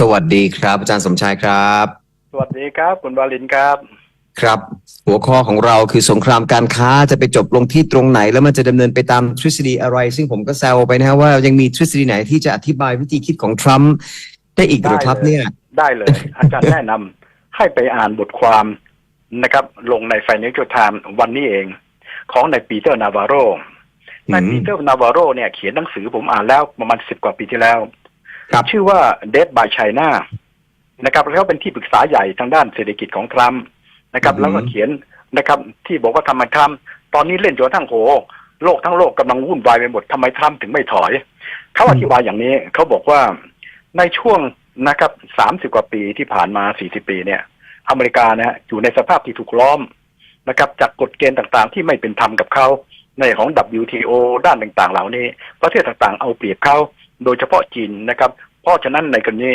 สวัสดีครับ อาจารย์สมชายครับ สวัสดีครับคุณวาลินครับ ครับ หัวข้อของเราคือสงครามการค้าจะไปจบลงที่ตรงไหน แล้วมันจะดำเนินไปตามทฤษฎีอะไร ซึ่งผมก็แซวไปนะฮะว่ายังมีทฤษฎีไหนที่จะอธิบายวิธีคิดของทรัมป์ได้อีกหรือครับได้เลยเนี่ย ได้เลย อาจารย์แนะนำให้ไปอ่านบทความนะครับ ลงใน Financial Times วันนี้เอง ของในปีเตอร์นาวาโรในอืมปีเตอร์นาวาโรเนี่ยเขียนหนังสือผมอ่านแล้วประมาณสิบกว่าปีที่แล้ว ครับ ชื่อว่า Dead by China นะครับแล้วเขาเป็นที่ปรึกษาใหญ่ทางด้านเศรษฐกิจของทรัมป์นะครับแล้วก็เขียนนะครับ ที่บอกว่าทำไมทรัมป์ตอนนี้เล่นจนกระทั่งโห โลกทั้งโลกกำลังวุ่นวายไปหมดทำไมทรัมป์ถึงไม่ถอย เขาอธิบายอย่างนี้เขาบอกว่าในช่วงนะครับสามสิบกว่าปีที่ผ่านมาสี่สิบปีเนี่ย อเมริกานะฮะอยู่ในสภาพที่ถูกล้อมนะครับ จากกฎเกณฑ์ต่างๆ ที่ไม่เป็นธรรมกับเขาในของ WTO ด้านต่างๆ เหล่านี้ ประเทศต่างๆ เอาเปรียบเขา โดยเฉพาะจีนนะครับ เพราะฉะนั้นในกรณี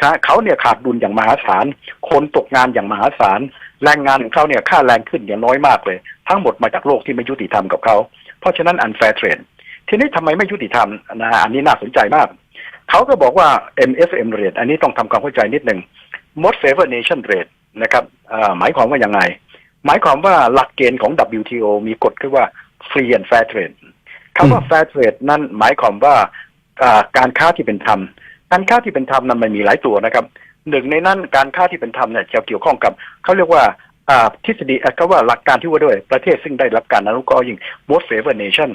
ถ้าเขาเนี่ยขาดดุลอย่างมหาศาล คนตกงานอย่างมหาศาล แรงงานของเขาเนี่ยค่าแรงขึ้นอย่างน้อยมากเลย ทั้งหมดมาจากโลกที่ไม่ยุติธรรมกับเขา เพราะฉะนั้น unfair trade ทีนี้ทำไมไม่ยุติธรรมนะฮะอันนี้น่าสนใจมาก เขาก็บอกว่า MFM rate อันนี้ต้องทำความเข้าใจนิดหนึ่ง most favored nation rate นะครับเอ่อหมายความว่ายังไง หมายความว่าหลักเกณฑ์ของ WTO มีกฎคือว่า free and fair trade คำว่า fair trade นั่นหมายความว่าอ่า การค้าที่เป็นธรรม การค้าที่เป็นธรรมนั้นมันมีหลายตัวนะครับหนึ่งในนั้นการค้าที่เป็นธรรมเนี่ยจะเกี่ยวข้องกับเขาเรียกว่าทฤษฎีเอ่อก็ว่าหลักการที่ว่าด้วยประเทศซึ่งได้รับการอนุเคราะห์ยิ่ง most favored nation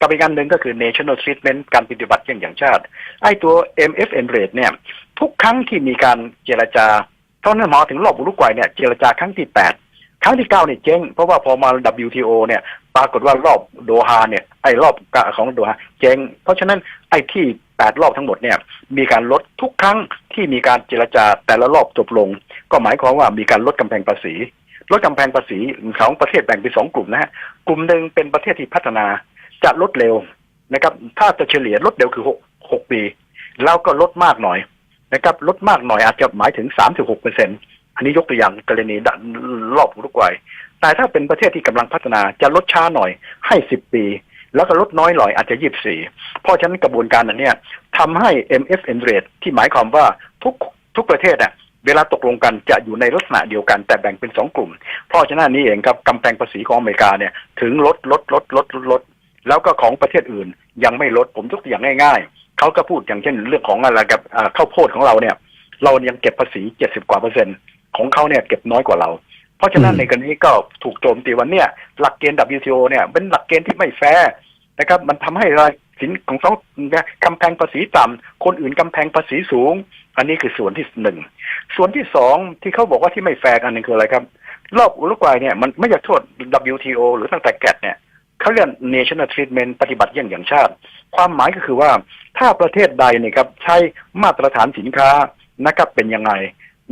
กับอีกอันหนึ่งก็คือ national treatment การปฏิบัติอย่างอย่างชาติ ไอ้ตัว MFN rate เนี่ย ทุกครั้งที่มีการเจรจาเท่านั้นหมอถึงรอบอุรุกวัยเนี่ย เจรจาครั้งที่แปด ครั้งที่เก้าเนี่ยเจ๊งเพราะว่าพอมา WTO เนี่ย ปรากฏว่ารอบโดฮาเนี่ยไอ้รอบของโดฮาเจ๊งเพราะฉะนั้นไอ้ที่แปดรอบทั้งหมดเนี่ยมีการลดทุกครั้งที่มีการเจรจาแต่ละรอบจบลง ก็หมายความว่ามีการลดกำแพงภาษีลดกำแพงภาษีของประเทศแบ่งเป็นสองกลุ่มนะฮะกลุ่มหนึ่งเป็นประเทศที่พัฒนาจะลดเร็วนะครับ ถ้าจะเฉลี่ยลดเร็วคือหกหกปี แล้วก็ลดมากหน่อยนะครับ ลดมากหน่อยอาจจะหมายถึง36เปอร์เซ็นต์ อันนี้ยกตัวอย่างกรณีด้านรอบอุรุกวัย แต่ถ้าเป็นประเทศที่กำลังพัฒนาจะลดช้าหน่อยให้10ปี แล้วก็ลดน้อยหน่อยอาจจะ24เพราะฉะนั้นกระบวนการอันเนี้ยทำให้ MFN rate ที่หมายความว่าทุกทุกประเทศอะเวลาตกลงกันจะอยู่ในลักษณะเดียวกันแต่แบ่งเป็นสองกลุ่ม เพราะฉะนั้นนี่เองครับกำแพงภาษีของอเมริกาเนี่ยถึงลดลดลดลดลดลด แล้วก็ของประเทศอื่นยังไม่ลดผมยกตัวอย่างง่ายๆ เขาก็พูดอย่างเช่นเรื่องของอะไรกับข้าวโพดของเราเนี่ย เรายังเก็บภาษีเจ็ดสิบกว่าเปอร์เซ็นต์ ของเขาเนี่ยเก็บน้อยกว่าเรา เพราะฉะนั้นอืมในกรณีก็ถูกโจมตีวันเนี่ยหลักเกณฑ์ WTO เนี่ยเป็นหลักเกณฑ์ที่ไม่แฟร์นะครับ มันทำให้รายสินของเขากำแพงภาษีต่ำคนอื่นกำแพงภาษีสูง อันนี้คือส่วนที่หนึ่งส่วนที่สองที่เขาบอกว่าที่ไม่แฟร์กันนึงคืออะไรครับรอบอุรุกวัยเนี่ยมันไม่อยากโทษ WTO หรือตั้งแต่แกดเนี่ยเขาเรียก national treatment ปฏิบัติเยี่ยงอย่างชาติ ความหมายก็คือว่าถ้าประเทศใดเนี่ยครับใช้มาตรฐานสินค้านะครับเป็นยังไง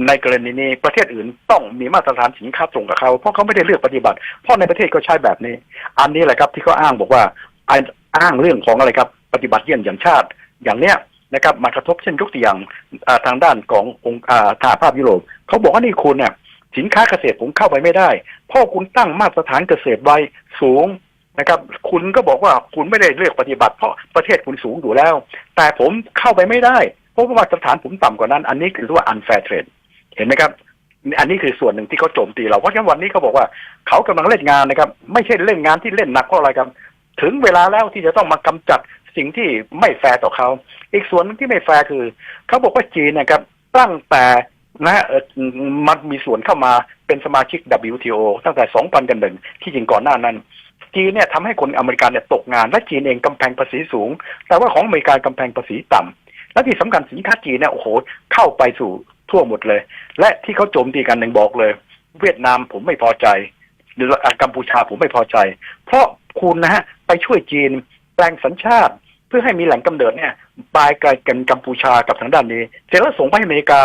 ในกรณีนี้ประเทศอื่นต้องมีมาตรฐานสินค้าตรงกับเขาเพราะเขาไม่ได้เลือกปฏิบัติ เพราะในประเทศก็ใช้แบบนี้ อันนี้แหละครับที่เขาอ้างบอกว่าอ้างเรื่องของอะไรครับ ปฏิบัติเยี่ยงอย่างชาติ อย่างเนี้ยนะครับมากระทบเช่นยกตัวอย่างทางด้านขององค์อาสหภาพยุโรปเขาบอกว่านี่คุณเนี่ยสินค้าเกษตรผมเข้าไปไม่ได้เพราะคุณตั้งมาตรฐานเกษตรไว้สูงนะครับ คุณก็บอกว่าคุณไม่ได้เลือกปฏิบัติ เพราะประเทศคุณสูงอยู่แล้ว แต่ผมเข้าไปไม่ได้ เพราะว่ามาตรฐานผมต่ำกว่านั้น อันนี้คือเรียกว่า unfair trade เห็นไหมครับ อันนี้คือส่วนหนึ่งที่เขาโจมตีเราเพราะฉะนั้นวันนี้เขาบอกว่าเขากำลังเล่นงานนะครับ ไม่ใช่เล่นงานที่เล่นหนักเพราะอะไรครับ ถึงเวลาแล้วที่จะต้องมากำจัดสิ่งที่ไม่แฟร์ต่อเขา อีกส่วนนึงที่ไม่แฟร์คือเขาบอกว่าจีนนะครับตั้งแต่นะเออมันมีส่วนเข้ามาเป็นสมาชิก WTO ตั้งแต่ 2000กันหนึ่งที่จริงก่อนหน้านั้น จีนเนี่ยทำให้คนอเมริกันเนี่ยตกงาน และจีนเองกำแพงภาษีสูง แต่ว่าของอเมริกากำแพงภาษีต่ำและที่สำคัญสินค้าจีนเนี่ยโอ้โหเข้าไปสู่ ทั่วหมดเลย และที่เขาโจมตีกันหนึ่งบอกเลย เวียดนามผมไม่พอใจ หรือกัมพูชาผมไม่พอใจ เพราะคุณนะฮะไปช่วยจีนแปลงสัญชาติ เพื่อให้มีแหล่งกำเนิดเนี่ยปลายไกลกันกัมพูชากับทางด้านนี้ เสร็จแล้วส่งไปอเมริกา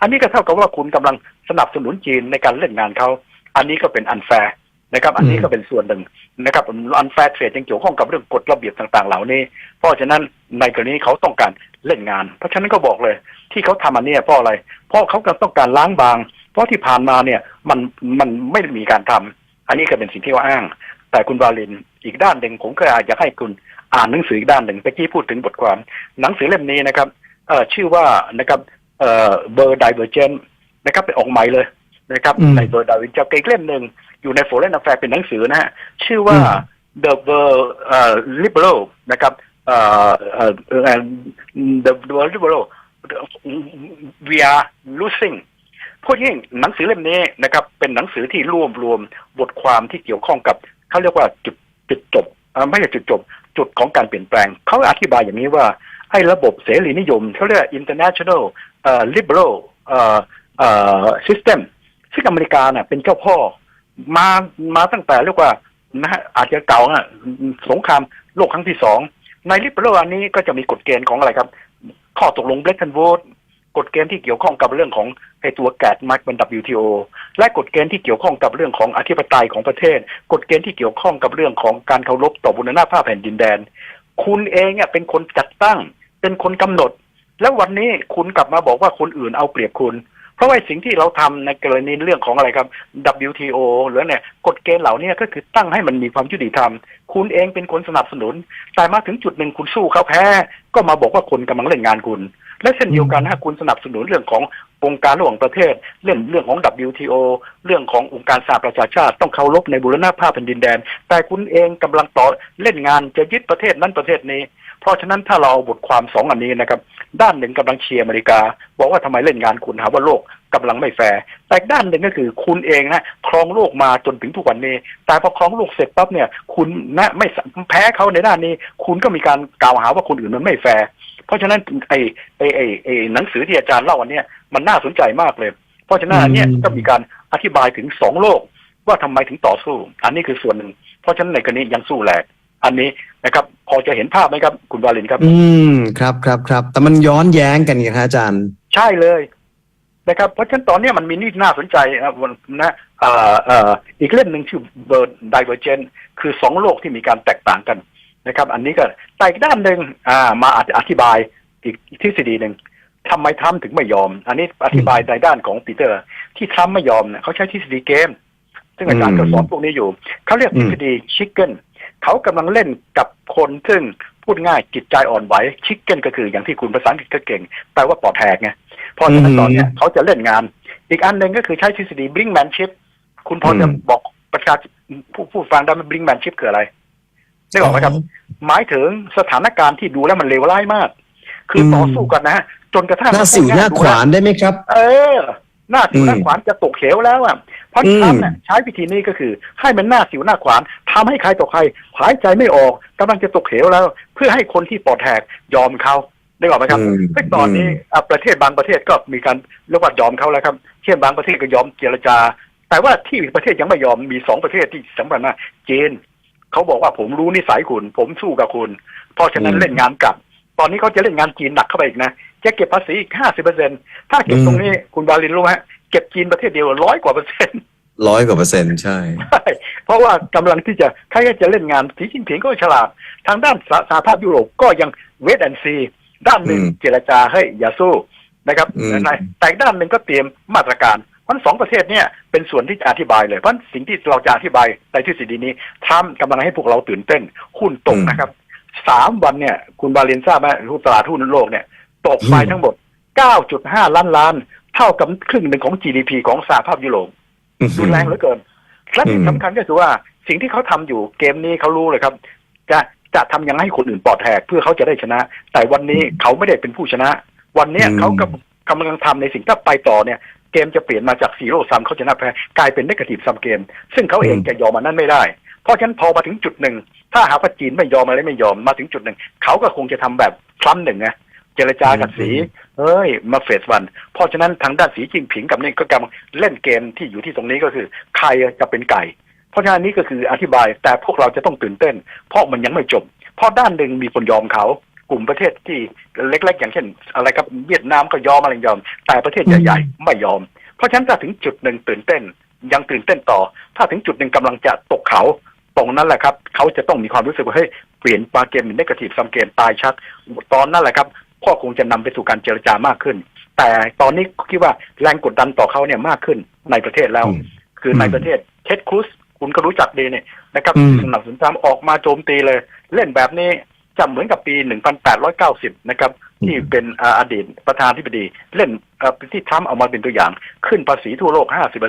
อันนี้ก็เท่ากับว่าคุณกำลังสนับสนุนจีนในการเล่นงานเขาอันนี้ก็เป็นอันแฟร์ นะครับ อันนี้ก็เป็นส่วนหนึ่งนะครับอันแฟร์เทรดยังเกี่ยวข้องกับเรื่องกฎระเบียบต่าง ๆ เหล่านี้ เพราะฉะนั้นในกรณีเขาต้องการเล่นงาน เพราะฉะนั้นก็บอกเลย ที่เขาทำอันเนี้ยเพราะอะไร เพราะเขากำลังต้องการล้างบาง เพราะที่ผ่านมาเนี่ยมันมันไม่มีการทำอันนี้ก็เป็นสิ่งที่ว่าอ้าง แต่คุณวาลินอีกด้านหนึ่งผมก็อยากให้คุณอ่านหนังสืออีกด้านหนึ่งเมื่อกี้พูดถึงบทความ หนังสือเล่มนี้นะครับเอ่อชื่อว่านะครับเอ่อเบอร์ Divergent นะครับเป็นออกใหม่เลยนะครับอืมในเบอร์ Divergent อีกเล่มหนึ่ง อยู่ใน Foreign Affairs เป็นหนังสือนะฮะ ชื่อว่าอืม The World เอ่อ Liberal นะครับเอ่อเอ่อเอ่อ The World Liberal We are losing พูดยิ่งหนังสือเล่มนี้นะครับ เป็นหนังสือที่รวบรวมบทความที่เกี่ยวข้องกับเขาเรียกว่าจุดจุดจบเอ่อไม่ใช่จุดจบ จุดของการเปลี่ยนแปลง เขาอธิบายอย่างนี้ว่า ไอ้ระบบเสรีนิยมเขาเรียก international เอ่อ liberal เอ่อเอ่อ system ซึ่งอเมริกาน่ะเป็นเจ้าพ่อ มามาตั้งแต่เรียกว่านะฮะอาจจะเก่าน่ะสงครามโลกครั้งที่สองใน liberal อันนี้ก็จะมีกฎเกณฑ์ของอะไรครับ ข้อตกลง Bretton Woods กฎเกณฑ์ที่เกี่ยวข้องกับเรื่องของไอ้ตัวแกดมาร์กเป็น WTO และกฎเกณฑ์ที่เกี่ยวข้องกับเรื่องของอธิปไตยของประเทศ กฎเกณฑ์ที่เกี่ยวข้องกับเรื่องของการเคารพต่อบุรณภาพแผ่นดินแดน คุณเองอะเป็นคนจัดตั้ง เป็นคนกำหนด แล้ววันนี้คุณกลับมาบอกว่าคนอื่นเอาเปรียบคุณ เพราะว่าสิ่งที่เราทำในกรณีเรื่องของอะไรครับ WTO หรือเนี่ยกฎเกณฑ์เหล่านี้ก็คือตั้งให้มันมีความยุติธรรม คุณเองเป็นคนสนับสนุน แต่มาถึงจุดหนึ่งคุณสู้เขาแพ้ ก็มาบอกว่าคนกำลังเล่นงานคุณ และเช่นเดียวกันถ้าคุณสนับสนุนเรื่องขององค์การระหว่างประเทศ เรื่องเรื่องของ WTO เรื่องขององค์การสหประชาชาติต้องเคารพในบูรณภาพแผ่นดินแดน แต่คุณเองกำลังต่อเล่นงานจะยึดประเทศนั้นประเทศนี้ เพราะฉะนั้นถ้าเราเอาบทความสองอันนี้นะครับ ด้านหนึ่งกำลังเชียร์อเมริกา บอกว่าทำไมเล่นงานคุณหาว่าโลกกำลังไม่แฟร์แต่อีกด้านหนึ่งก็คือคุณเองนะครองโลกมาจนถึงทุกวันนี้ แต่พอครองโลกเสร็จปั๊บเนี่ย คุณนะไม่สแพ้เขาในด้านนี้ คุณก็มีการกล่าวหาว่าคนอื่นมันไม่แฟร์เพราะฉะนั้นไอ้ไอ้ไอ้ไอ้หนังสือที่อาจารย์เล่าวันเนี้ยมันน่าสนใจมากเลย เพราะฉะนั้นอันเนี้ยอืมก็มีการอธิบายถึงสองโลกว่าทำไมถึงต่อสู้ อันนี้คือส่วนหนึ่ง เพราะฉะนั้นในกรณียังสู้แหลกอันนี้ นะครับ พอจะเห็นภาพไหมครับ คุณวาลินครับ อืมครับครับครับแต่มันย้อนแย้งกันไงครับอาจารย์ ใช่เลยนะครับเพราะฉะนั้นตอนเนี้ยมันมีนี่น่าสนใจนะวันนะเอ่อเอ่ออีกเล่มหนึ่งชื่อ Bird Divergent คือสองโลกที่มีการแตกต่างกันนะครับ อันนี้ก็แต่อีกด้านหนึ่งอ่ามาอธิบายอีกทฤษฎีหนึ่งทำไมทรัมป์ถึงไม่ยอม อันนี้อธิบายในด้านของปีเตอร์ ที่ทรัมป์ไม่ยอมเนี่ยเขาใช้ทฤษฎีเกม ซึ่งอาจารย์ก็สอนพวกนี้อยู่ เขาเรียกทฤษฎีชิคเก้นเขากำลังเล่นกับ คนซึ่งพูดง่ายจิตใจอ่อนไหวชิคเก้นก็คืออย่างที่คุณภาษาอังกฤษก็เก่งแปลว่าปลอดแทกไงเพราะฉะนั้นอืมตอนเนี้ยเขาจะเล่นงาน อีกอันหนึ่งก็คือใช้ทฤษฎี brinkmanship คุณพอจะอืมบอกประชาชนผู้ผู้ฟังได้ไหม brinkmanship คืออะไรได้บอกไหมครับ หมายถึงสถานการณ์ที่ดูแล้วมันเลวร้ายมาก คืออมต่อสู้กันนะฮะจนกระทั่งหน้าสิวหน้าขวานได้ไหมครับ เออ หน้าสิวหน้าอืมขวานจะตกเขวแล้วอะเพราะอืมทรัมป์เนี่ยใช้วิธีนี้ก็คือ ให้มันหน้าสิวหน้าขวานทำให้ใครต่อใครหายใจไม่ออกกำลังจะตกเขวแล้ว เพื่อให้คนที่ปลอดแทกยอมเขาได้บอกไหมครับอืมซึ่งตอนนี้อะประเทศบางประเทศก็มีการเรียกว่ายอมเขาแล้วครับ เช่นบางประเทศก็ยอมเจรจา แต่ว่าที่ประเทศยังไม่ยอมมีสองประเทศที่สำคัญมากจีนเขาบอกว่าผมรู้นิสัยคุณ ผมสู้กับคุณ เพราะฉะนั้นอืมเล่นงานกลับ ตอนนี้เขาจะเล่นงานจีนหนักเข้าไปอีกนะ จะเก็บภาษีอีกห้าสิบเปอร์เซ็นถ้าเก็บตรงนี้คุณบาลินรู้ไหมฮะเก็บจีนประเทศเดียวร้อยกว่าเปอร์เซ็นต์ร้อยกว่าเปอร์เซ็นต์ใช่ใช่เพราะว่ากำลังที่จะใครจะเล่นงานสีจิ้นผิงก็ฉลาด ทางด้านสหสหภาพยุโรปก็ยังเวทแอนซีด้านหนึ่งอืมเจรจาให้อย่าสู้นะครับอืมในแต่อีกด้านหนึ่งก็เตรียมมาตรการเพราะฉะนั้นสองประเทศเนี่ยเป็นส่วนที่จะอธิบายเลยเพราะฉะนั้นสิ่งที่เราจะอธิบายในทฤษฎีนี้ทรัมป์กำลังให้พวกเราตื่นเต้นหุ้นตกนะครับสามวันเนี่ยคุณบาเลนทราบไหมตลาดหุ้นโลกเนี่ย ตกไปทั้งหมด 9.5 ล้านล้าน เท่ากับครึ่งหนึ่งของ GDP ของสหภาพยุโรปรุนแรงเหลือเกินและที่อืมสำคัญก็คือว่าสิ่งที่เขาทำอยู่เกมนี้เขารู้เลยครับ จะจะทำยังไงให้คนอื่นปลอดแทกเพื่อเขาจะได้ชนะ แต่วันนี้เขาไม่ได้เป็นผู้ชนะ วันเนี้ยอืมเขากำกำลังทำในสิ่งถ้าไปต่อเนี่ยเกมจะเปลี่ยนมาจากซีโร่ซัมเขาชนะแพ้กลายเป็นนกาทีฟซัมเกม ซึ่งเขาเองจะยอมมันนั้นไม่ได้ เพราะฉะนั้นพอมาถึงจุดหนึ่ง ถ้าหากว่าจีนไม่ยอมอะไรไม่ยอมมาถึงจุดหนึ่ง เขาก็คงจะทำแบบทรัมป์หนึ่งไงเจรจากับสีเฮ้ย มาเฟสวัน เพราะฉะนั้นทางด้านสีจิ้งผิงกับนี่ก็กำลังเล่นเกมที่อยู่ที่ตรงนี้ก็คือ ใครจะเป็นไก่ เพราะฉะนั้นนี่ก็คืออธิบายแต่พวกเราจะต้องตื่นเต้น เพราะมันยังไม่จบ เพราะด้านหนึ่งมีคนยอมเขากลุ่มประเทศที่เล็ก ๆ อย่างเช่น อะไรครับเวียดนามก็ยอมอะไรยอม แต่ประเทศใหญ่ๆไม่ยอม เพราะฉะนั้นถ้าถึงจุดหนึ่งตื่นเต้น ยังตื่นเต้นต่อ ถ้าถึงจุดหนึ่งกำลังจะตกเขา ตรงนั้นแหละครับ เขาจะต้องมีความรู้สึกว่าเฮ้ยเปลี่ยนปาเกมเป็นนกาทีฟซัมเกมตายชักตอนนั้นแหละครับ ก็คงจะนำไปสู่การเจรจามากขึ้น แต่ตอนนี้คิดว่าแรงกดดันต่อเขาเนี่ยมากขึ้นในประเทศแล้วอืมคือในประเทศเท็ดครูสคุณก็รู้จักดีเนี่ยนะครับอืมสนับสนุนทรัมป์ออกมาโจมตีเลย เล่นแบบนี้จะเหมือนกับปี 1890 นะครับ ที่เป็นอ่าอดีตประธานธิบดี เล่นเอ่อที่ทรัมป์เอามาเป็นตัวอย่าง ขึ้นภาษีทั่วโลก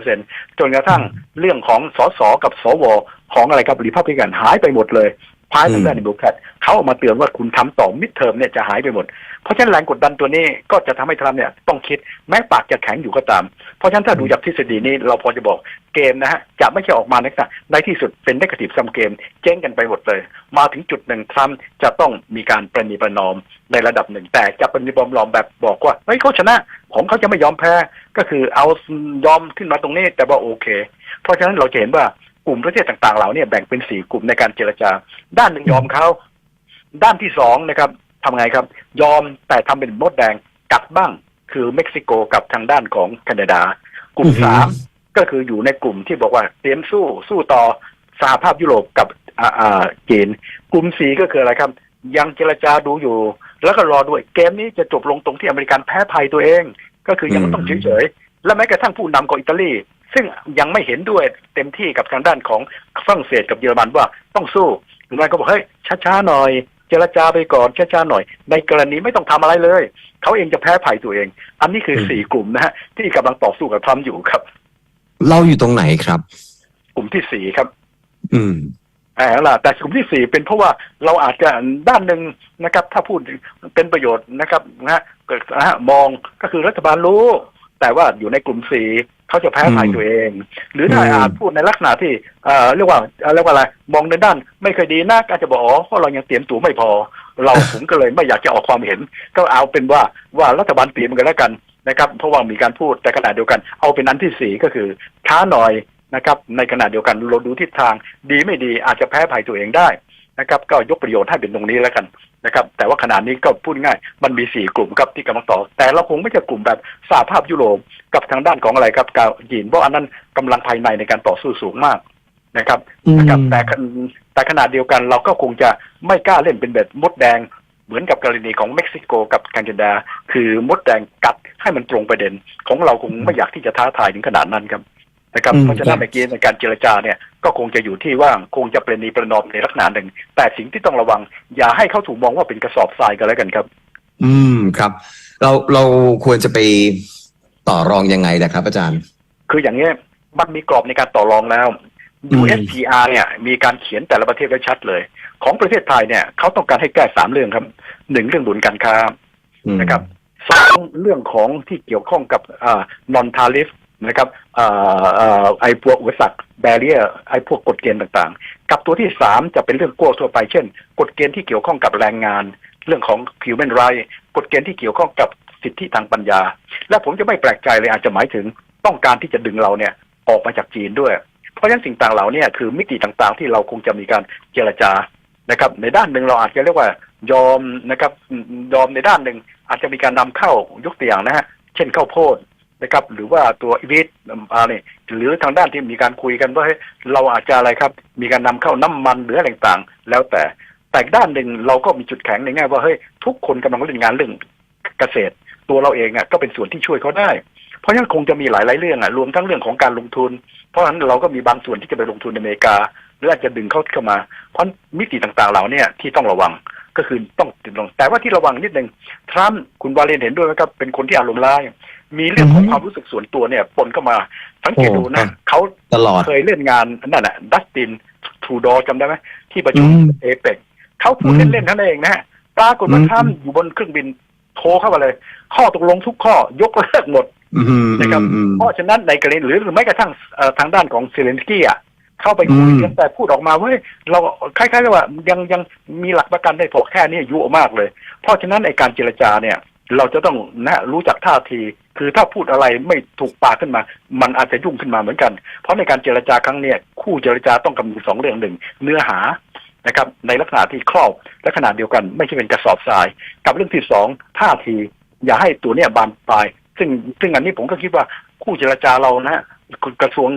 50%จนกระทั่งเรื่องของสสกับสวของอะไรครับรีพับลิกันหายไปหมดเลย พายทางด้านดิโมแครตเขาออกมาเตือนว่าคุณทำต่อมิดเทอมเนี่ยจะหายไปหมด เพราะฉะนั้นแรงกดดันตัวนี้ก็จะทำให้ทรัมป์เนี่ยต้องคิดแม้ปากจะแข็งอยู่ก็ตาม เพราะฉะนั้นถ้าดูจากทฤษฎีนี้เราพอจะบอกเกมนะฮะจะไม่ใช่ออกมาในขณะในที่สุดเป็นนกาทีฟซัมเกม เจ๊งกันไปหมดเลย มาถึงจุดหนึ่งทรัมป์จะต้องมีการประนีประนอมในระดับหนึ่งแต่จะประนีประนอมแบบบอกว่าเฮ้ยเขาชนะของเขาจะไม่ยอมแพ้ก็คือเอายอมขึ้นมาตรงนี้แต่ว่าโอเค เพราะฉะนั้นเราจะเห็นว่า กลุ่มประเทศต่างๆ เหล่าเนี้แบ่งเป็นสี่กลุ่มในการเจรจา ด้านหนึ่งยอมเขาด้านที่สองนะครับทำไงครับ ยอมแต่ทำเป็นมดแดงกัดบ้าง คือเม็กซิโกกับทางด้านของแคนาดา กลุ่มอือฮึสามก็คืออยู่ในกลุ่มที่บอกว่าเตรียมสู้สู้ต่อสหภาพยุโรปกับอ่าอ่าจีนกลุ่มสีก็คืออะไรครับ ยังเจรจาดูอยู่ แล้วก็รอด้วยเกมนี้จะจบลงตรงที่อเมริกันแพ้ภัยตัวเอง ก็คือยังต้องเฉยๆและแม้กระทั่งผู้นำของอิตาลี ซึ่งยังไม่เห็นด้วยเต็มที่กับทางด้านของฝรั่งเศสกับเยอรมันว่าต้องสู้หรือไม่ก็บอกเฮ้ยช้าๆหน่อย เจรจาไปก่อนช้าๆหน่อย ในกรณีไม่ต้องทำอะไรเลย เขาเองจะแพ้ภัยตัวเอง อันนี้คือสี่กลุ่มนะฮะที่กำลังต่อสู้กับทรัมป์อยู่ครับ เราอยู่ตรงไหนครับ กลุ่มที่สี่ครับ อืมอ่าล่ะแต่กลุ่มที่สี่เป็นเพราะว่าเราอาจจะด้านหนึ่งนะครับ ถ้าพูดเป็นประโยชน์นะครับนะฮะเกิดนะฮะมองก็คือรัฐบาลรู้ แต่ว่าอยู่ในกลุ่มสี่ เขาจะแพ้ภัยอืมตัวเอง หรือถ้าอืมอาจพูดในลักษณะที่เอ่อเรียกว่าเอ่อเรียกว่าอะไรมองในด้าน ไม่เคยดีนักอาจจะบอกอ๋อเพราะเรายังเตรียมตัวไม่พอ เราผมก็เลยไม่อยากจะออกความเห็น ก็เอาเป็นว่าว่ารัฐบาลเตรียมกันแล้วกันนะครับเพราะว่ามีการพูดแต่ขณะเดียวกัน เอาเป็นอันที่สี่ก็คือช้าหน่อยนะครับในขณะเดียวกันเราดูทิศทางดีไม่ดีอาจจะแพ้ภัยตัวเองได้ นะครับ ก็ยกประโยชน์ให้เป็นตรงนี้แล้วกันนะครับ แต่ว่าขณะนี้ก็พูดง่าย มันมีสี่กลุ่มครับที่กำลังต่อ แต่เราคงไม่ใช่กลุ่มแบบสหภาพยุโรปกับทางด้านของอะไรครับกาจีนเพราะอันนั้นกำลังภายในในการต่อสู้สูงมากนะครับนะครับแต่ขณแต่ขนาดเดียวกันเราก็คงจะไม่กล้าเล่นเป็นแบบมดแดงเหมือนกับกรณีของเม็กซิโกกับแคนาดา คือมดแดงกัดให้มันตรงประเด็น ของเราคงไม่อยากที่จะท้าทายถึงขนาดนั้นครับ นะครับอืมเพราะฉะนั้นเมื่อกี้ในการเจรจาเนี่ยก็คงจะอยู่ที่ว่าคงจะประนีประนอมในลักษณะหนึ่ง แต่สิ่งที่ต้องระวัง อย่าให้เขาถูกมองว่าเป็นกระสอบทรายกันแล้วกันครับ อืมครับ เราเราควรจะไปต่อรองยังไงนะครับ อาจารย์ คืออย่างนี้ยมันมีกรอบในการต่อรองแล้วอืม USTR เนี่ยมีการเขียนแต่ละประเทศไว้ชัดเลย ของประเทศไทยเนี่ยเขาต้องการให้แก้สามเรื่องครับหนึ่งเรื่องดุลการค้าอืมนะครับสองเรื่องของที่เกี่ยวข้องกับอ่านอนทาริฟ นะครับอ่าอ่าไอพวกอุปสรรคแบเรียไอพวกกฎเกณฑ์ต่างๆ กับตัวที่สามจะเป็นเรื่องกลัวทั่วไป เช่น กฎเกณฑ์ที่เกี่ยวข้องกับแรงงาน เรื่องของ human right กฎเกณฑ์ที่เกี่ยวข้องกับสิทธิทางปัญญา และผมจะไม่แปลกใจเลยอาจจะหมายถึงต้องการที่จะดึงเราเนี่ยออกมาจากจีนด้วย เพราะฉะนั้นสิ่งต่างเหล่านี้คือมิติต่างๆ ที่เราคงจะมีการเจรจานะครับในด้านหนึ่งเราอาจจะเรียกว่ายอมนะครับยอมในด้านหนึ่งอาจจะมีการนำเข้ายกตัวอย่างนะฮะเช่นข้าวโพด นะครับ หรือว่าตัวอีวิทอะไรหรือทางด้านที่มีการคุยกันว่าเฮ้ยเราอาจจะอะไรครับ มีการนำเข้าน้ำมันหรืออะไรต่างๆ แล้วแต่แต่ด้านหนึ่งเราก็มีจุดแข็งในแง่ว่าเฮ้ยทุกคนกำลังเล่นงานเรื่องเกษตร ตัวเราเองอะก็เป็นส่วนที่ช่วยเขาได้ เพราะฉะนั้นคงจะมีหลายๆเรื่องอะรวมทั้งเรื่องของการลงทุน เพราะฉะนั้นเราก็มีบางส่วนที่จะไปลงทุนในอเมริกาหรืออาจจะดึงเขาเข้ามา เพราะมิติต่างๆเหล่านี้ที่ต้องระวังก็คือต้องติดลงแต่ว่าที่ระวังนิดหนึ่งทรัมป์คุณวาเลนเห็นด้วยไหมครับเป็นคนที่อารมณ์ร้าย มีเรื่องของอืมความรู้สึกส่วนตัวเนี่ยปนเข้ามาสังเกตโอ้ดูครันะบเขาตลอดเคยเล่นงานนั่นน่ะดัสตินทูดอจำได้ไหมที่ประชุมอืมเอเปกเขาพูดอืมเล่นๆเท่านั้นเองนะฮะปรากฏว่าอืมทรัมป์อยู่บนเครื่องบินโทรเข้ามาเลย ข้อตกลงทุกข้อยกเลิกหมดอืมนะครับอืมเพราะฉะนั้นในกรณีหรือหรือแม้กระทั่งเอ่อทางด้านของเซเลนสกี้อะเข้าไปคุยอืมกันแต่พูดออกมาว่าเฮ้ยเราคล้ายๆกับว่ายังยังมีหลักประกันได้พอแค่นี้ยุ่มากเลย เพราะฉะนั้นในการเจรจาเนี่ย เราจะต้องนะรู้จักท่าที คือถ้าพูดอะไรไม่ถูกปากขึ้นมา มันอาจจะยุ่งขึ้นมาเหมือนกัน เพราะในการเจรจาครั้งเนี้ยคู่เจรจาต้องกำหนดสองเรื่องหนึ่งเนื้อหานะครับ ในลักษณะที่ครอบและขนาดเดียวกันไม่ใช่เป็นกระสอบทราย กับเรื่องที่สองท่าที อย่าให้ตัวเนี้ยบานปลาย ซึ่งซึ่งอันนี้ผมก็คิดว่าคู่เจรจาเรานะฮะ กระทรวง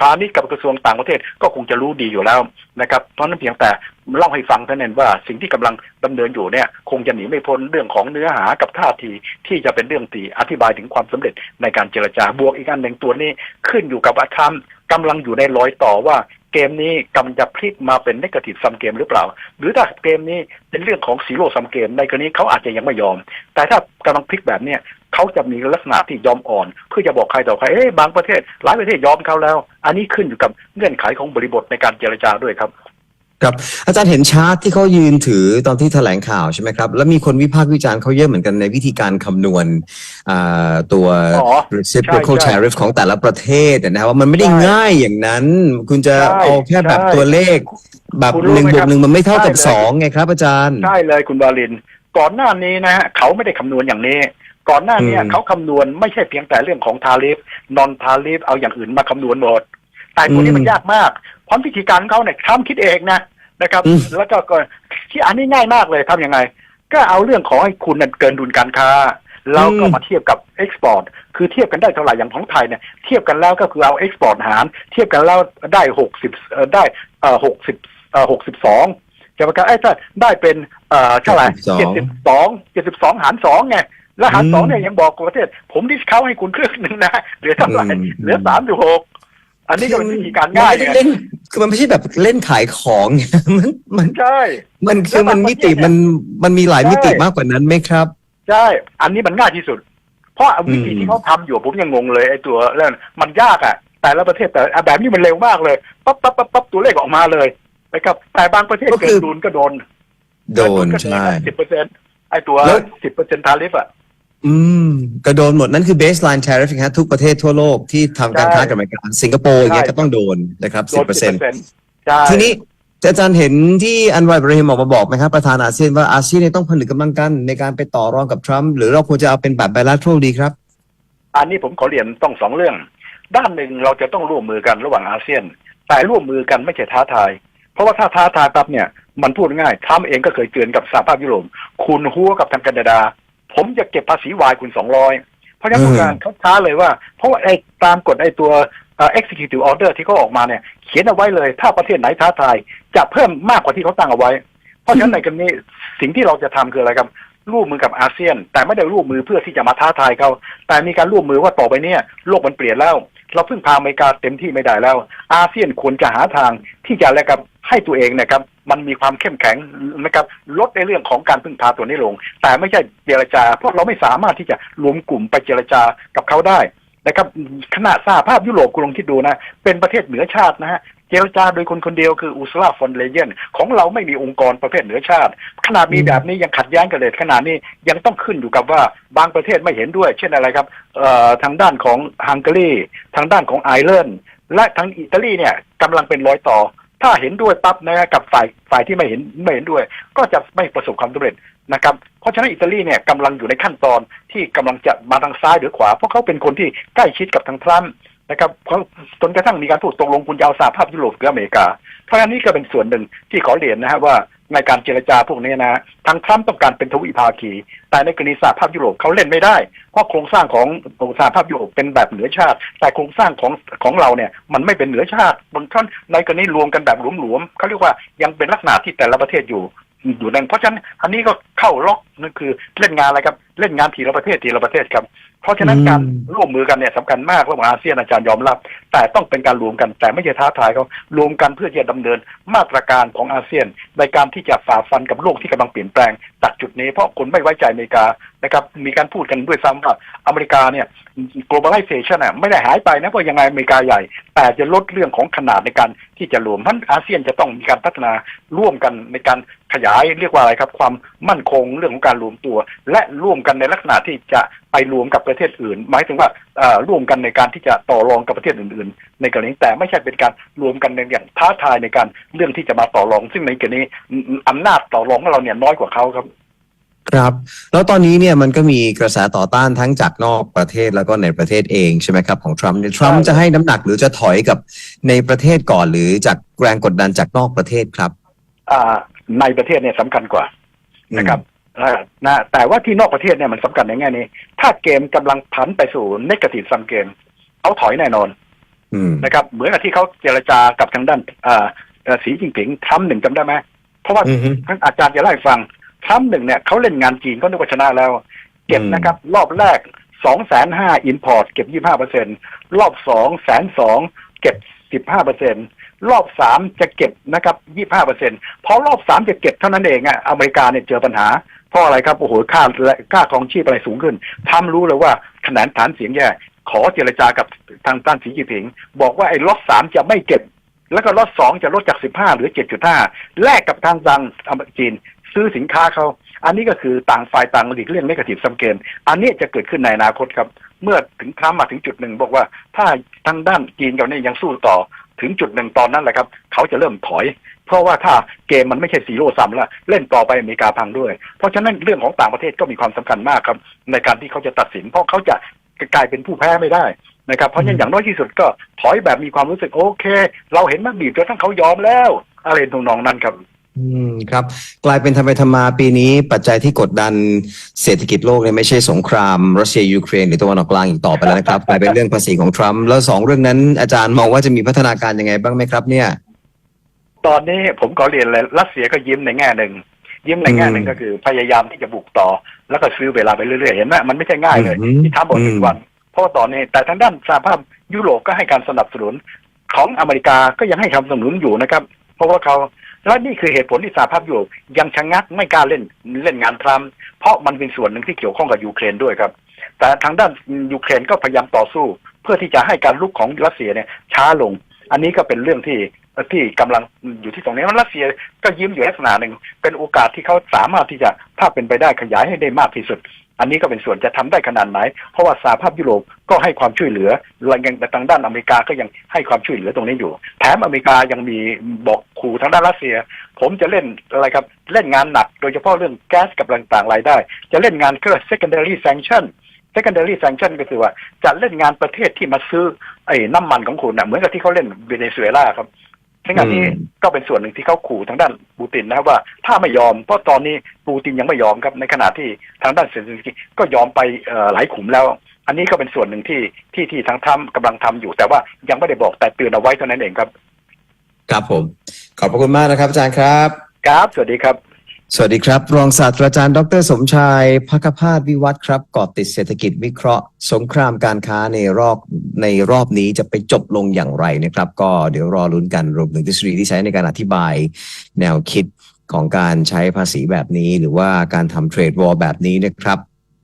พาณิชย์กับกระทรวงต่างประเทศก็คงจะรู้ดีอยู่แล้วนะครับ เพราะนั้นเพียงแต่เล่าให้ฟังเท่านั้นว่าสิ่งที่กำลังดำเนินอยู่เนี่ย คงจะหนีไม่พ้นเรื่องของเนื้อหากับท่าทีที่จะเป็นเรื่องตีอธิบายถึงความสำเร็จในการเจรจาบวกอีกอันหนึ่งตัวนี้ขึ้นอยู่กับว่าทรัมกำลังอยู่ในรอยต่อว่า เกมนี้กำลังจะพลิกมาเป็นนกาทีฟซัมเกมหรือเปล่า หรือถ้าเกมนี้เป็นเรื่องของซีโร่ซัมเกมในกรณีเขาอาจจะยังไม่ยอม แต่ถ้ากำลังพลิกแบบเนี้ยเขาจะมีลักษณะที่ยอมอ่อน เพื่อจะบอกใครต่อใครเอ้ยบางประเทศ หลายประเทศยอมเขาแล้ว อันนี้ขึ้นอยู่กับเงื่อนไขของบริบทในการเจรจาด้วยครับ ครับอาจารย์เห็นชาร์ตที่เขายืนถือตอนที่แถลงข่าวใช่ไหมครับ แล้วมีคนวิพากษ์วิจารณ์เขาเยอะเหมือนกันในวิธีการคำนวณอ่าตัวอ๋อ reciprocal ใช่ใช่ tariff ของแต่ละประเทศนะครับว่ามันไม่ได้ใช่ง่ายอย่างนั้น คุณจะใช่เอาแค่แบบใช่ตัวเลข แบบคุณรู้หนึ่งไหมบวครักบหนึ่งมันไม่เท่ากับใช่เลยสองไงครับ อาจารย์ใช่เลยคุณบาลิน ก่อนหน้านี้นะฮะเขาไม่ได้คำนวณอย่างนี้ก่อนหน้านี้อืมเขาคำนวณไม่ใช่เพียงแต่เรื่องของทาริฟนอนทาริฟเอาอย่างอื่นมาคำนวณหมดแต่ตัวนี้อืมมันยากมาก เพราะวิธีการของเขาเนี่ยทำคิดเองนะนะครับ อืม แล้วก็ก็ที่อันนี้ง่ายมากเลยทำยังไง ก็เอาเรื่องของให้คุณนั้นเกินดุลการค้า แล้วก็มาเทียบกับเอ็กซ์พอร์ตคือเทียบกันได้เท่าไหร่อย่างของไทยเนี่ยเทียบกันแล้วก็คือเอาเอ็กซ์พอร์ตหาร เทียบกันแล้วได้หกสิบได้เอ่อหกสิบเอ่อหกสิบสองจะประกาศไอ้ถ้าได้เป็นเอ่อเท่าไหร่เจ็ดสิบสองเจ็ดสิบสองหารสองไงแล้วหารสองเนี่ยยังบอกกับประเทศ ผมดิสเขาให้คุณครึ่งหนึ่งนะเหลือเท่าไหร่อืม เหลือสามสิบหก อันนี้ก็เป็นวิธีการมันง่ายไม่ไงได้เล่น คือมันไม่ใช่แบบเล่นขายของมันมันใช่ มันคือมันมิติมันมันมีหลายมิติมากกว่านั้นไหมครับ ใช่ อันนี้มันง่ายที่สุด เพราะวิธีอืมที่เขาทำอยู่ผมยังงงเลยไอ้ตัวเรื่องมันยากอะ แต่ละประเทศแต่ละแบบนี้มันเร็วมากเลยปั๊บปั๊บปั๊บปั๊บตัวเลขออกมาเลยนะครับแต่บางประเทศเกินดุลก็โดน โดนใช่สิบเปอร์เซ็นต์ไอ้ตัวแล้วสิบเปอร์เซ็นต์ทาริฟอะ อืมก็โดนหมดนั่นคือ baseline tariff นะฮะทุกประเทศทั่วโลกที่ทำการใช่ค้ากับอเมริกาสิงคโปร์อย่างเงี้ยใช่ก็ต้องโดนนะครับโดสิบนเปอร์สิเซ็บนเปอต์ร์เซ็นต์ใช่ ทีนี้อาจารย์เห็นที่อันวาอิบราฮิมออกมาบอกไหมครับประธานอาเซียนว่าอาเซียนเนี่ยต้องผนึกกำลังกันในการไปต่อรองกับทรัมป์หรือเราควรจะเอาเป็นแบบ bilateral ดีครับ อันนี้ผมขอเรียนต้องสองเรื่อง ด้านหนึ่งเราจะต้องร่วมมือกันระหว่างอาเซียน แต่ร่วมมือกันไม่ใช่ท้าทาย เพราะว่าถ้าท้าทายปั๊บเนี่ยมันพูดง่ายทรัมป์เองก็เคยเตือนกับสหภาพยุโรปคุณหัวกับทางแคนาดา ผมจะเก็บภาษีวายคุณสองร้อยเพราะฉะนั้นอืมผู้การเขาท้าเลยว่า เพราะว่าไอ้ตามกฎไอ้ตัวเอ่อ executive order ที่เขาออกมาเนี่ย เขียนเอาไว้เลย ถ้าประเทศไหนท้าทาย จะเพิ่มมากกว่าที่เขาตั้งเอาไว้ เพราะฉะนั้นในกรณีสิ่งที่เราจะทำคืออะไรครับร่วมมือกับอาเซียน แต่ไม่ได้ร่วมมือเพื่อที่จะมาท้าทายเขาแต่มีการร่วมมือว่าต่อไปเนี่ยโลกมันเปลี่ยนแล้ว เราพึ่งพาอเมริกาเต็มที่ไม่ได้แล้ว อาเซียนควรจะหาทางที่จะแลกับให้ตัวเองนะครับมันมีความเข้มแข็งนะครับลดในเรื่องของการพึ่งพาตัวนี้ลง แต่ไม่ใช่เจรจา เพราะเราไม่สามารถที่จะรวมกลุ่มไปเจรจากับเขาได้ นะครับขณะสหภาพยุโรปคุณลองคิดดูนะ เป็นประเทศเหนือชาตินะฮะเจรจาโดยคนคนเดียวคืออุสลาฟอนเลเยนของเราไม่มีองค์กรประเภทเหนือชาติ ขนาดมีแบบนี้ยังขัดแย้งกันเลยขนาดนี้ยังต้องขึ้นอยู่กับว่าบางประเทศไม่เห็นด้วย เช่นอะไรครับเอ่อทางด้านของฮังการีทางด้านของไอร์แลนด์และทางอิตาลีเนี่ยกำลังเป็นรอยต่อถ้าเห็นด้วยปั๊บนะกับฝ่ายฝ่ายที่ไม่เห็นไม่เห็นด้วย ก็จะไม่ประสบความสำเร็จ นะครับเพราะฉะนั้นอิตาลีเนี่ยกำลังอยู่ในขั้นตอนที่กำลังจะมาทางซ้ายหรือขวา เพราะเขาเป็นคนที่ใกล้ชิดกับทางทรัมป์นะครับเพราจนกระทั่งมีการพูดตกลงคุณจะเอาสภาพยุโรปหรืออเมริกา เพราะฉะนั้นนี่ก็เป็นส่วนหนึ่งที่ขอเรียนนะฮะว่าในการเจรจาพวกนี้นะทางทรัมป์ต้องการเป็นทวิภาคี แต่ในกรณีสหภาพยุโรปเขาเล่นไม่ได้ เพราะโครงสร้างของสหภาพยุโรปเป็นแบบเหนือชาติ แต่โครงสร้างของของเราเนี่ยมันไม่เป็นเหนือชาติบางท่านในกรณีรวมกันแบบหลวมๆเขาเรียกว่ายังเป็นลักษณะที่แต่ละประเทศอยู่ อยู่นั่นเพราะฉะนั้นอันนี้ก็เข้าล็อกนั่นคือเล่นงานอะไรครับ เล่นงานทีละประเทศทีละประเทศครับ เพราะฉะนั้นอืมการร่วมมือกันเนี่ยสำคัญมากระหว่างอาเซียนอาจารย์ยอมรับแต่ต้องเป็นการรวมกันแต่ไม่ใช่ท้าทายเขารวมกันเพื่อจะดำเนินมาตรการของอาเซียน ในการที่จะฝ่าฟันกับโลกที่กำลังเปลี่ยนแปลงจากจุดนี้เพราะคนไม่ไว้ใจอเมริกานะครับมีการพูดกันด้วยซ้ำว่าอเมริกาเนี่ย globalization อะไม่ได้หายไปนะเพราะยังไงอเมริกาใหญ่ แต่จะลดเรื่องของขนาดในการที่จะรวมเพราะฉะนั้นอาเซียนจะต้องมีการพัฒนาร่วมกันในการขยายเรียกว่าอะไรครับ ความมั่นคงเรื่องของการรวมตัว และร่วมกันในลักษณะที่จะไปรวมกับประเทศอื่น หมายถึงว่าอ่อร่วมกันในการที่จะต่อรองกับประเทศอื่นๆในกรณีแต่ไม่ใช่เป็นการรวมกันในอย่างท้าทายในการเรื่องที่จะมาต่อรอง ซึ่งในกรณีอำนาจต่อรองของเราเนี่ยน้อยกว่าเขาครับครับ แล้วตอนนี้เนี่ยมันก็มีกระแสต่อต้านทั้งจากนอกประเทศแล้วก็ในประเทศเองใช่ไหมครับของทรัมป์เนี่ยทรัมป์จะให้น้ำหนักหรือจะถอยกับในประเทศก่อนหรือจากแรงกดดันจากนอกประเทศครับอ่าในประเทศเนี่ยสำคัญกว่านะครับอ่านะแต่ว่าที่นอกประเทศเนี่ยมันสำคัญในแง่นี้ ถ้าเกมกำลังผันไปสู่นกาทีฟซัมเกมเขาถอยแน่นอนอืม นะครับ เหมือนกับที่เขาเจรจากับทางด้านอ่าเอ่อสีจิ้งผิงทรัมป์หนึ่งจำได้ไหมเพราะว่าอือฮึท่านอาจารย์จะเล่าให้ฟังทรัมป์หนึ่งเนี่ยเขาเล่นงานจีนก็นึกว่าชนะแล้ว เก็บอืมนะครับ รอบแรกสองแสนห้าอินพอร์ตเก็บยี่ห้าเปอร์เซ็นรอบสองแสนสองเก็บสิบห้าเปอร์เซ็นรอบสามจะเก็บนะครับยี่ห้าเปอร์เซ็นพอรอบสามจะเก็บเท่านั้นเองอะอเมริกาเนี่ยเจอปัญหาเพราะอะไรครับ โอ้โหค่าและค่าครองชีพอะไรสูงขึ้นทำรู้เลยว่าขนาดฐานเสียงแย่ ขอเจรจากับทางต้านสีจิ้นผิง บอกว่าไอ้ล็อตสามจะไม่เก็บ แล้วก็ล็อตสองจะลดจากสิบห้าหรือเจ็ดจุดห้าแลกกับทางตังจีน ซื้อสินค้าเขาอันนี้ก็คือต่างฝ่ายต่างหลีกเลี่ยงไม่กระติบซัมเกนอันนี้จะเกิดขึ้นในอนาคตครับ เมื่อถึงทรัมป์มาถึงจุดหนึ่งบอกว่าถ้าทางด้านจีนกับเนี่ยยังสู้ต่อถึงจุดหนึ่งตอนนั้นแหละครับ เขาจะเริ่มถอย เพราะว่าถ้าเกมมันไม่ใช่ซีโร่ซัมแล้วเล่นต่อไปอเมริกาพังด้วย เพราะฉะนั้นเรื่องของต่างประเทศก็มีความสำคัญมากครับ ในการที่เขาจะตัดสิน เพราะเขาจะ กลายเป็นผู้แพ้ไม่ได้นะครับเพราะฉะนั้นอย่างน้อยที่สุดก็ถอยแบบมีความรู้สึกโอเค เราเห็นมันบีบจนทั้งเขายอมแล้ว อะไรทำนองนั้นครับ อืมครับ กลายเป็นทำไปทำมาปีนี้ปัจจัยที่กดดันเศรษฐกิจโลกเนี่ยไม่ใช่สงครามรัสเซียยูเครนหรือตะวันออกกลางอีกต่อไปแล้วนะครับกลายเป็นเรื่องภาษีของทรัมป์แล้วสองเรื่องนั้นอาจารย์มองว่าจะมีพัฒนาการยังไงบ้างไหมครับ เนี่ย ตอนนี้ผมก็เรียนเลยรัสเซียก็ยิ้มในแง่หนึ่ง ยิ้มในแง่หนึ่งอืมก็คือพยายามที่จะบุกต่อ แล้วก็ซื้อเวลาไปเรื่อยๆ เห็นไหมมันไม่ใช่ง่ายเลยอืมที่ทำบอกหนึ่อืงมวัน เพราะว่าตอนนี้ แต่ทางด้านสหภาพยุโรปก็ให้การสนับสนุนของอเมริกาก็ยังให้คำสนับสนุนอยู่นะครับ เพราะว่าเขาและนี่คือเหตุผลที่สหภาพยุโรปยังชะงักไม่กล้าเล่นเล่นงานทรัมป์เพราะมันเป็นส่วนหนึ่งที่เกี่ยวข้องกับยูเครนด้วยครับ แต่ทางด้านยูเครนก็พยายามต่อสู้ เพื่อที่จะให้การลุกของรัสเซียเนี่ยช้าลง อันนี้ก็เป็นเรื่องที่ ที่กำลังอยู่ที่ตรงนี้รัสเซียก็ยิ้มอยู่ลักษณะหนึ่ง เป็นโอกาสที่เขาสามารถที่จะถ้าเป็นไปได้ขยายให้ได้มากที่สุด อันนี้ก็เป็นส่วนจะทำได้ขนาดไหน เพราะว่าสหภาพยุโรปก็ให้ความช่วยเหลือและยังทางด้านอเมริกาก็ยังให้ความช่วยเหลือตรงนี้อยู่ แถมอเมริกายังมีบอกขู่ทางด้านรัสเซีย ผมจะเล่นอะไรครับเล่นงานหนักโดยเฉพาะเรื่องแก๊สกับต่างๆรายได้ จะเล่นงานก็ secondary sanction secondary sanction ก็คือว่าจะเล่นงานประเทศที่มาซื้อไอ้น้ำมันของคุณนะเหมือนกับที่เขาเล่นเวเนซุเอลาครับ ซึ่งอันนี้อืมก็เป็นส่วนหนึ่งที่เขาขู่ทางด้านปูตินนะครับว่าถ้าไม่ยอมเพราะตอนนี้ปูตินยังไม่ยอมครับในขณะที่ทางด้านเซนซิกิก็ยอมไปเอ่อหลายขุมแล้ว อันนี้ก็เป็นส่วนหนึ่งที่ที่ที่ทางทำกำลังทำอยู่ แต่ว่ายังไม่ได้บอกแต่เตือนเอาไว้เท่านั้นเองครับ ครับผม ขอบพระคุณมากนะครับอาจารย์ครับ ครับ สวัสดีครับ สวัสดีครับ รองศาสตราจารย์ ดร สมชายพักพาดวิวัฒครับเกาะติดเศรษฐกิจวิเคราะห์ สงครามการค้าในรอบในรอบนี้จะไปจบลงอย่างไรนะครับ ก็เดี๋ยวรอลุ้นกันรวมถึงทฤษฎีที่ใช้ในการอธิบายแนวคิดของการใช้ภาษีแบบนี้ หรือว่าการทำเทรดวอลแบบนี้นะครับ